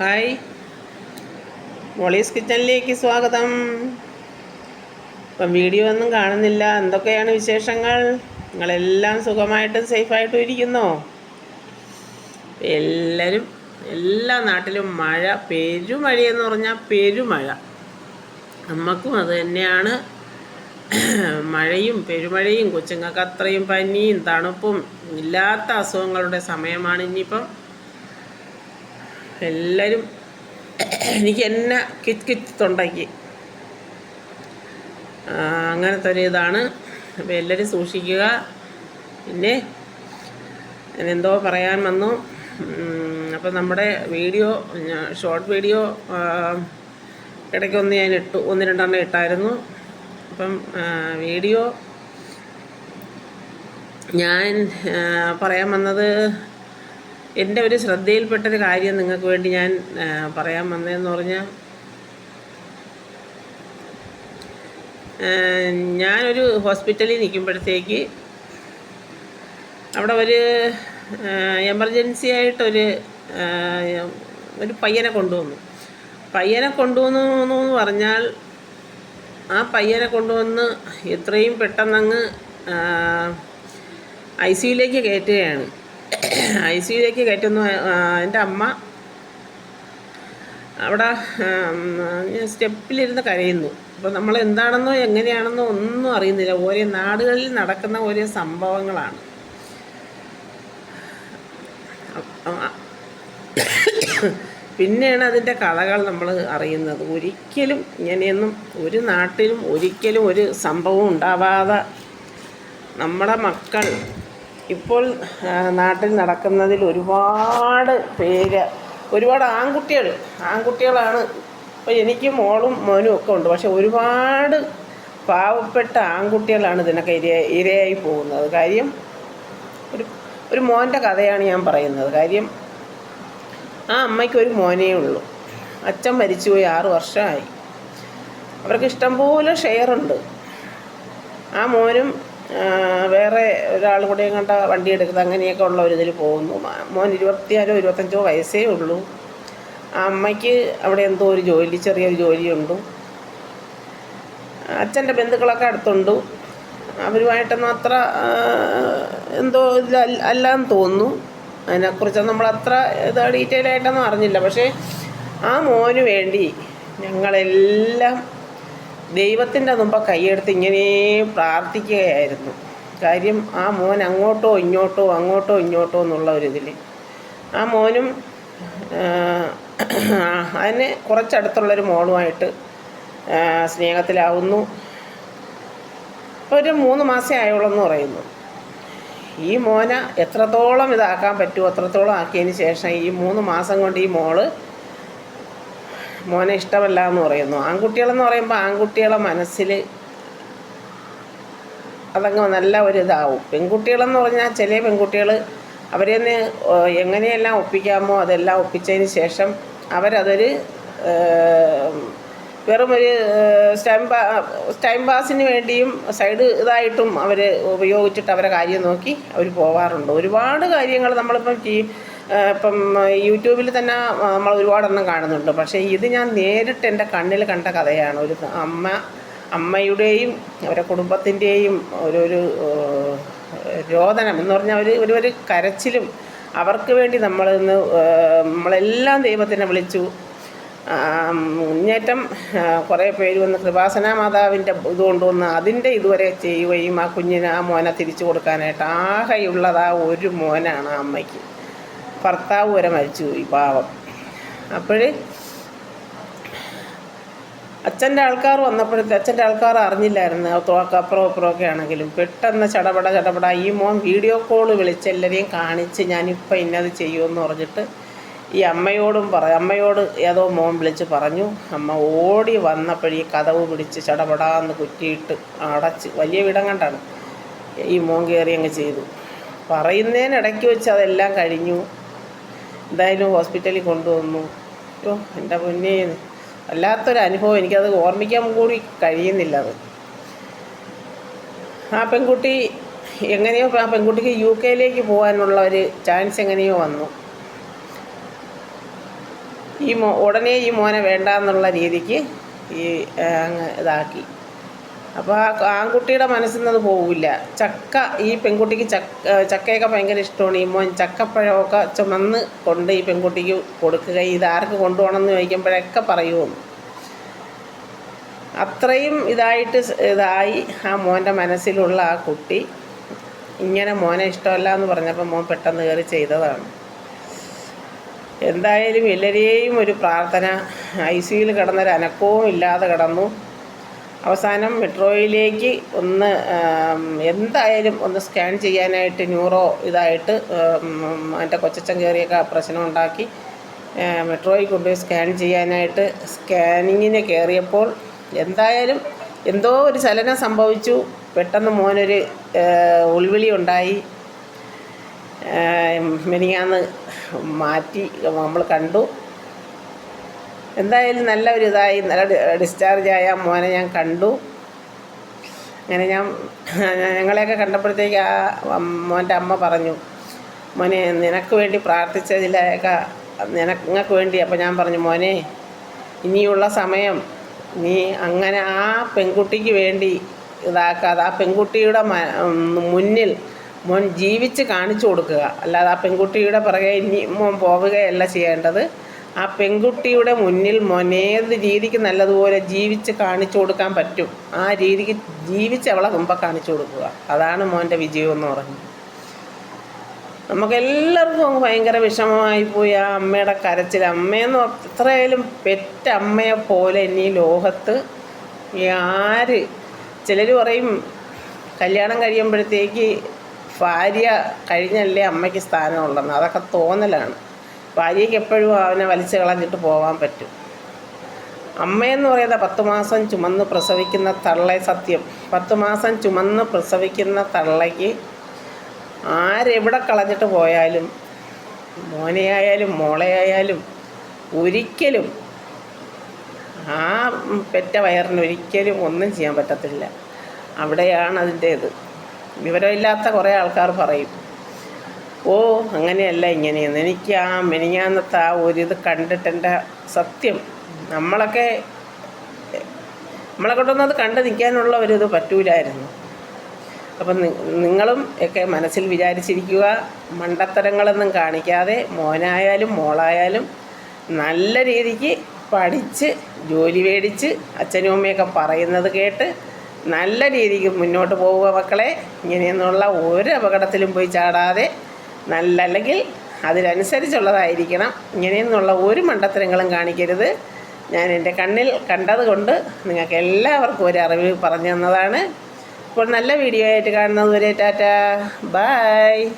Hi. Molly's കിച്ചണിലേക്ക് സ്വാഗതം. ഇപ്പം വീഡിയോ ഒന്നും കാണുന്നില്ല. എന്തൊക്കെയാണ് വിശേഷങ്ങൾ? നിങ്ങളെല്ലാം സുഖമായിട്ടും സേഫായിട്ടും ഇരിക്കുന്നോ? എല്ലാവരും എല്ലാ നാട്ടിലും മഴ പെരുമഴയെന്ന് പറഞ്ഞാൽ പെരുമഴ. നമുക്കും അത് തന്നെയാണ്. മഴയും പെരുമഴയും കൊച്ചുങ്ങൾക്ക് അത്രയും പനിയും തണുപ്പും ഇല്ലാത്ത അസുഖങ്ങളുടെ സമയമാണ് ഇനിയിപ്പം. എല്ലാവരും എനിക്ക് എന്നെ കിച്ച് കിച്ച് തൊണ്ടയ്ക്ക്. അങ്ങനത്തെ ഒരു ഇതാണ്. അപ്പോൾ എല്ലാവരും സൂക്ഷിക്കുക. പിന്നെ എന്തോ പറയാൻ വന്നു. അപ്പോൾ നമ്മുടെ വീഡിയോ ഷോർട്ട് വീഡിയോ ഇടയ്ക്കൊന്ന് ഞാൻ ഇട്ടു. ഒന്ന് രണ്ടെണ്ണം ഇട്ടായിരുന്നു. അപ്പം വീഡിയോ ഞാൻ പറയാൻ വന്നത് എന്റെ ഒരു ശ്രദ്ധയിൽപ്പെട്ടൊരു കാര്യം നിങ്ങൾക്ക് വേണ്ടി ഞാൻ പറയാൻ വന്നതെന്ന് പറഞ്ഞാൽ ഞാനൊരു ഹോസ്പിറ്റലിൽ നിൽക്കുമ്പോഴത്തേക്ക് അവിടെ ഒരു എമർജൻസി ആയിട്ടൊരു ഒരു പയ്യനെ കൊണ്ടുവന്നു. പയ്യനെ കൊണ്ടുവന്നു എന്ന് പറഞ്ഞാൽ ആ പയ്യനെ കൊണ്ടുവന്ന് എത്രയും പെട്ടെന്നങ്ങ് ഐ സിയിലേക്ക് കയറ്റുകയാണ്. ഐ സിയിലേക്ക് കയറ്റുന്നു. എന്റെ അമ്മ അവിടെ സ്റ്റെപ്പിലിരുന്ന് കരയുന്നു. അപ്പോൾ നമ്മൾ എന്താണെന്നോ എങ്ങനെയാണെന്നോ ഒന്നും അറിയുന്നില്ല. ഓരോ നാടുകളിൽ നടക്കുന്ന ഓരോ സംഭവങ്ങളാണ്. പിന്നെയാണ് അതിന്റെ കഥകൾ നമ്മൾ അറിയുന്നത്. ഒരിക്കലും ഇങ്ങനെയൊന്നും ഒരു നാട്ടിലും ഒരിക്കലും ഒരു സംഭവം ഉണ്ടാവാതെ നമ്മുടെ മക്കൾ ഇപ്പോൾ നാട്ടിൽ നടക്കുന്നതിൽ ഒരുപാട് പേര് ഒരുപാട് ആൺകുട്ടികൾ ആൺകുട്ടികളാണ്. ഇപ്പോൾ എനിക്ക് മോളും മോനും ഒക്കെ ഉണ്ട്. പക്ഷെ ഒരുപാട് പാവപ്പെട്ട ആൺകുട്ടികളാണ് ഇതിനൊക്കെ ഇര ഇരയായി പോകുന്നത്. കാര്യം ഒരു ഒരു മോന്റെ കഥയാണ് ഞാൻ പറയുന്നത്. കാര്യം ആ അമ്മയ്ക്ക് ഒരു മോനേ ഉള്ളൂ. അച്ഛൻ മരിച്ചുപോയി ആറ് വർഷമായി. അവർക്ക് ഇഷ്ടംപോലെ ഷെയറുണ്ട്. ആ മോനും വേറെ ഒരാൾ കൂടെ കണ്ട വണ്ടി എടുക്കുന്നത്? അങ്ങനെയൊക്കെ ഉള്ള ഒരു ഇതിൽ പോകുന്നു. മോൻ ഇരുപത്തിയാലോ ഇരുപത്തഞ്ചോ വയസ്സേ ഉള്ളൂ. അമ്മയ്ക്ക് അവിടെ എന്തോ ഒരു ജോലി ചെറിയൊരു ജോലിയുണ്ട്. അച്ഛന്റെ ബന്ധുക്കളൊക്കെ അടുത്തുണ്ട്. അവരുമായിട്ടൊന്നും അത്ര എന്തോ ഇതിൽ അല്ല- അല്ലാന്ന് തോന്നുന്നു. അതിനെക്കുറിച്ച് നമ്മൾ അത്ര ഇത് ഡീറ്റെയിൽ ആയിട്ടൊന്നും അറിഞ്ഞില്ല. പക്ഷേ ആ മോന് വേണ്ടി ഞങ്ങളെല്ലാം ദൈവത്തിന്റെ മുമ്പ് കൈയെടുത്ത് ഇങ്ങനെ പ്രാർത്ഥിക്കുകയായിരുന്നു. കാര്യം ആ മോൻ അങ്ങോട്ടോ ഇങ്ങോട്ടോ അങ്ങോട്ടോ ഇങ്ങോട്ടോ എന്നുള്ള ഒരിതിൽ ആ മോനും അതിന് കുറച്ചടുത്തുള്ളൊരു മോളുമായിട്ട് സ്നേഹത്തിലാവുന്നു. ഒരു മൂന്ന് മാസേ ആയുള്ളെന്ന് പറയുന്നു. ഈ മോന എത്രത്തോളം ഇതാക്കാൻ പറ്റുമോ അത്രത്തോളം ആക്കിയതിന് ശേഷം ഈ മൂന്ന് മാസം കൊണ്ട് ഈ മോൾ മോനെ ഇഷ്ടമല്ല എന്ന് പറയുന്നു. ആൺകുട്ടികളെന്ന് പറയുമ്പോൾ ആൺകുട്ടികളെ മനസ്സിൽ അതങ്ങ് നല്ല ഒരു ഇതാവും പെൺകുട്ടികളെന്ന് പറഞ്ഞാൽ ചില പെൺകുട്ടികൾ അവരെ ഒന്ന് എങ്ങനെയെല്ലാം ഒപ്പിക്കാമോ അതെല്ലാം ഒപ്പിച്ചതിന് ശേഷം അവരതൊരു വെറുമൊരു വെറും ഒരു ടൈം പാ ടൈം പാസിന് വേണ്ടിയും സൈഡ് ഇതായിട്ടും അവർ ഉപയോഗിച്ചിട്ട് അവരെ കാര്യം നോക്കി അവർ പോവാറുണ്ട്. ഒരുപാട് കാര്യങ്ങൾ നമ്മളിപ്പം ഇപ്പം യൂട്യൂബിൽ തന്നെ നമ്മൾ ഒരുപാടെണ്ണം കാണുന്നുണ്ട്. പക്ഷേ ഇത് ഞാൻ നേരിട്ട് എന്റെ കണ്ണിൽ കണ്ട കഥയാണ്. ഒരു അമ്മ അമ്മയുടെയും അവരുടെ കുടുംബത്തിന്റെയും ഒരു രോദനം എന്ന് പറഞ്ഞാൽ ഒരു ഒരു ഒരു കരച്ചിലും അവർക്ക് വേണ്ടി നമ്മൾ ഇന്ന് നമ്മളെല്ലാം ദൈവത്തിനെ വിളിച്ചു. മുന്നേറ്റം കുറേ പേര് വന്ന് കൃപാസന മാതാവിന്റെ ഇത് കൊണ്ടുവന്ന് അതിന്റെ ഇതുവരെ ചെയ്യുകയും ആ കുഞ്ഞിന് ആ മോനെ തിരിച്ചു കൊടുക്കാനായിട്ട് ആകെയുള്ളത് ആ ഒരു മോനാണ് ആ അമ്മയ്ക്ക്. ഭർത്താവ് വരെ മരിച്ചുപോയി പാവം. അപ്പോൾ അച്ഛന്റെ ആൾക്കാർ വന്നപ്പോഴത്തെ അച്ഛന്റെ ആൾക്കാർ അറിഞ്ഞില്ലായിരുന്നു അപ്പുറം അപ്പുറമൊക്കെ ആണെങ്കിലും. പെട്ടെന്ന് ചടപട ചടപട ഈ മോൻ വീഡിയോ കോൾ വിളിച്ച് എല്ലാവരെയും കാണിച്ച് ഞാനിപ്പോൾ ഇന്നത് ചെയ്യുമെന്ന് പറഞ്ഞിട്ട് ഈ അമ്മയോടും പറ അമ്മയോട് ഏതോ മോൻ വിളിച്ച് പറഞ്ഞു അമ്മ ഓടി വന്നപ്പോഴീ കഥവ് പിടിച്ച് ചടപടാന്ന് കുറ്റിയിട്ട് അടച്ച് വലിയ വീടം കണ്ടാണ്. ഈ മോൻ കയറി അങ്ങ് ചെയ്തു. പറയുന്നതിനിടയ്ക്ക് വെച്ച് അതെല്ലാം കഴിഞ്ഞു. എന്തായാലും ഹോസ്പിറ്റലിൽ കൊണ്ടുവന്നു. അയ്യോ എന്റെ പൊന്നെ. വല്ലാത്തൊരു അനുഭവം. എനിക്കത് ഓർമ്മിക്കാൻ കൂടി കഴിയുന്നില്ല അത്. ആ പെൺകുട്ടി എങ്ങനെയോ ആ പെൺകുട്ടിക്ക് യു കെയിലേക്ക് പോകാനുള്ള ഒരു ചാൻസ് എങ്ങനെയോ വന്നു. ഈ മോ ഉടനെ ഈ മോനെ വേണ്ട എന്നുള്ള രീതിക്ക് ഈ ഇതാക്കി. അപ്പോൾ ആ ആൺകുട്ടിയുടെ മനസ്സിൽ നിന്ന് പോവില്ല. ചക്ക ഈ പെൺകുട്ടിക്ക് ചക്ക ചക്കയൊക്കെ ഭയങ്കര ഇഷ്ടമാണ്. ഈ മോൻ ചക്കപ്പഴമൊക്കെ ചുമന്ന് കൊണ്ട് ഈ പെൺകുട്ടിക്ക് കൊടുക്കുക. ഇത് ആർക്ക് കൊണ്ടുപോകണമെന്ന് ചോദിക്കുമ്പോഴൊക്കെ പറയുമെന്ന് അത്രയും ഇതായിട്ട് ഇതായി ആ മോന്റെ മനസ്സിലുള്ള ആ കുട്ടി ഇങ്ങനെ മോനെ ഇഷ്ടമല്ല എന്ന് പറഞ്ഞപ്പോൾ മോൻ പെട്ടെന്ന് കയറി ചെയ്തതാണ്. എന്തായാലും എല്ലാവരെയും ഒരു പ്രാർത്ഥന. ഐ സിയിൽ കിടന്നൊരു അനക്കവും ഇല്ലാതെ കിടന്നു. അവസാനം മെട്രോയിലേക്ക് ഒന്ന് എന്തായാലും ഒന്ന് സ്കാൻ ചെയ്യാനായിട്ട് ന്യൂറോ ഇതായിട്ട് എന്റെ കൊച്ചച്ചൻ കയറിയൊക്കെ പ്രശ്നം ഉണ്ടാക്കി മെട്രോയിൽ കൊണ്ടുപോയി സ്കാൻ ചെയ്യാനായിട്ട് സ്കാനിങ്ങിന് കയറിയപ്പോൾ എന്തായാലും എന്തോ ഒരു ചലനം സംഭവിച്ചു. പെട്ടെന്ന് മോനൊരു ഉൾവിളി ഉണ്ടായി. മെനിയാന്ന് മാറ്റി നമ്മൾ കണ്ടു. എന്തായാലും നല്ല ഒരു ഇതായി. നല്ല ഡിസ്ചാർജ് ആയ മോനെ ഞാൻ കണ്ടു. അങ്ങനെ ഞാൻ ഞങ്ങളെയൊക്കെ കണ്ടപ്പോഴത്തേക്ക് ആ മോന്റെ അമ്മ പറഞ്ഞു മോനെ നിനക്ക് വേണ്ടി പ്രാർത്ഥിച്ചതിലൊക്കെ നിനക്ക് വേണ്ടി. അപ്പോൾ ഞാൻ പറഞ്ഞു മോനെ ഇനിയുള്ള സമയം നീ അങ്ങനെ ആ പെൺകുട്ടിക്ക് വേണ്ടി ഇതാക്കാതെ ആ പെൺകുട്ടിയുടെ മുന്നിൽ മോൻ ജീവിച്ച് കാണിച്ചു കൊടുക്കുക. അല്ലാതെ ആ പെൺകുട്ടിയുടെ പിറകെ ഇനി മോൻ പോവുകയല്ല ചെയ്യേണ്ടത്. ആ പെൺകുട്ടിയുടെ മുന്നിൽ മൊനേത് രീതിക്ക് നല്ലതുപോലെ ജീവിച്ച് കാണിച്ചു കൊടുക്കാൻ പറ്റും ആ രീതിക്ക് ജീവിച്ച് അവളെ മുമ്പ് കാണിച്ചു കൊടുക്കുക. അതാണ് മോന്റെ വിജയം എന്ന് പറഞ്ഞത് നമുക്കെല്ലാവർക്കും അങ്ങ് ഭയങ്കര വിഷമമായി പോയി ആ അമ്മയുടെ കരച്ചിൽ. അമ്മയെന്ന് എത്രയായാലും പെറ്റ അമ്മയെ പോലെ ഇനി ലോകത്ത് ആര് ചിലർ പറയും കല്യാണം കഴിയുമ്പോഴത്തേക്ക് ഭാര്യ കഴിഞ്ഞല്ലേ അമ്മയ്ക്ക് സ്ഥാനമുള്ളതെന്ന് അതൊക്കെ തോന്നലാണ്. ഭാര്യയ്ക്ക് എപ്പോഴും അവനെ വലിച്ചു കളഞ്ഞിട്ട് പോകാൻ പറ്റും. അമ്മയെന്ന് പറയുന്നത് പത്ത് മാസം ചുമന്ന് പ്രസവിക്കുന്ന തള്ളെ സത്യം. പത്ത് മാസം ചുമന്ന് പ്രസവിക്കുന്ന തള്ളയ്ക്ക് ആരെവിടെ കളഞ്ഞിട്ട് പോയാലും മോനെയായാലും മോളെയായാലും ഒരിക്കലും ആ പെറ്റ വയറിന് ഒരിക്കലും ഒന്നും ചെയ്യാൻ പറ്റത്തില്ല. അവിടെയാണ് അതിന്റെ ഇത് വിവരമില്ലാത്ത കുറേ ആൾക്കാർ പറയും. ഓ അങ്ങനെയല്ല ഇങ്ങനെയെന്ന്. എനിക്ക് ആ മെനിഞ്ഞാന്നത്തെ ആ ഒരിത് കണ്ടിട്ടെന്റെ സത്യം നമ്മളൊക്കെ നമ്മളെ കൊണ്ടൊന്നും അത് കണ്ട് നിൽക്കാനുള്ള ഒരിത് പറ്റൂലായിരുന്നു. അപ്പം നിങ്ങളും ഒക്കെ മനസ്സിൽ വിചാരിച്ചിരിക്കുക മണ്ടത്തരങ്ങളൊന്നും കാണിക്കാതെ മോനായാലും മോളായാലും നല്ല രീതിക്ക് പഠിച്ച് ജോലി മേടിച്ച് അച്ഛനും അമ്മയൊക്കെ പറയുന്നത് കേട്ട് നല്ല രീതിക്ക് മുന്നോട്ട് പോവുക മക്കളെ. ഇങ്ങനെയെന്നുള്ള ഒരു അപകടത്തിലും പോയി ചാടാതെ നല്ല അല്ലെങ്കിൽ അതിനനുസരിച്ചുള്ളതായിരിക്കണം. ഇങ്ങനെയെന്നുള്ള ഒരു മണ്ടത്തരങ്ങളും കാണിക്കരുത്. ഞാൻ എന്റെ കണ്ണിൽ കണ്ടത് കൊണ്ട് നിങ്ങൾക്ക് എല്ലാവർക്കും ഒരു അറിവ് പറഞ്ഞു തന്നതാണ്. അപ്പോൾ നല്ല വീഡിയോ ആയിട്ട് കാണുന്നത് വരെ ടാറ്റ. ബായ്